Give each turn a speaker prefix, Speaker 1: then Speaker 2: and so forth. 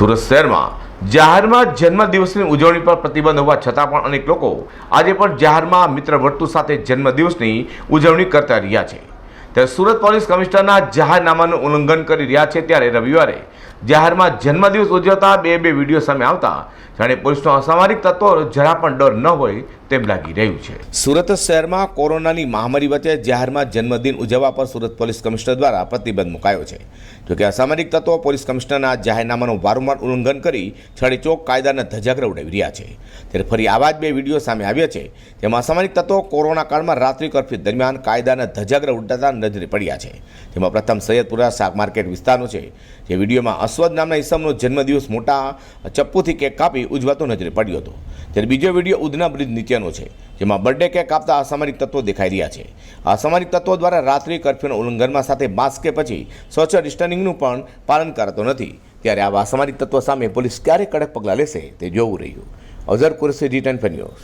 Speaker 1: સુરત શહેરમાં જાહેરમાં જન્મદિવસની ઉજવણી પર પ્રતિબંધ હોવા છતાં પણ અનેક લોકો આજે પણ જાહેરમાં મિત્ર વર્તુળ સાથે જન્મદિવસની ઉજવણી કરતા રહ્યા છે. ત્યારે સુરત પોલીસ કમિશનરના જાહેરનામાનું ઉલ્લંઘન કરી રહ્યા છે ત્યારે રવિવારે જાહેરમાં જન્મદિવસ ઉજવતા બે બે વીડિયો સામે આવતા જાણે પોલીસનો અસામાજિક તત્વો જરા પણ ડર ન હોય તેમ લાગી રહ્યું છે. સુરત શહેરમાં કોરોનાની મહામારી વચ્ચે જાહેરમાં જન્મદિન ઉજવવા પર સુરત પોલીસ કમિશનર દ્વારા પ્રતિબંધ મુકાયો છે. જોકે અસામાજિક તત્વો પોલીસ કમિશનરના જાહેરનામાનું વારંવાર ઉલ્લંઘન કરી છડીચોક કાયદાના ધજાગરા ઉડાવી રહ્યા છે. ત્યારે ફરી આવા જ બે વીડિયો સામે આવ્યા છે, જેમાં અસામાજિક તત્વો કોરોના કાળમાં રાત્રિ કરફ્યુ દરમિયાન કાયદાના ધજાગરા ઉડાતા નજરે પડ્યા છે. જેમાં પ્રથમ સૈયદપુરા શાક માર્કેટ વિસ્તારનો છે, જે વિડીયોમાં અસ્વદ નામના ઈસમનો જન્મદિવસ મોટા ચપ્પુથી કેક કાપી ઉજવાતો નજરે પડ્યો હતો. ત્યારે બીજો વીડિયો ઉધના બ્રિજ નીચેનો છે, જેમાં બર્થડે કેક આપતા અસામરિક તત્વો દેખાઈ રહ્યા છે. અસામરિક તત્વો દ્વારા રાત્રિ કર્ફ્યુના ઉલ્લંઘનમાં સાથે માસ્ક કે પછી સોશિયલ ડિસ્ટન્સિંગનું પણ પાલન કરાતો નથી. ત્યારે આવા અસામરિક તત્વો સામે પોલીસ ક્યારે કડક પગલાં લેશે તે જોવું રહ્યું. Azhar Kursi return ten news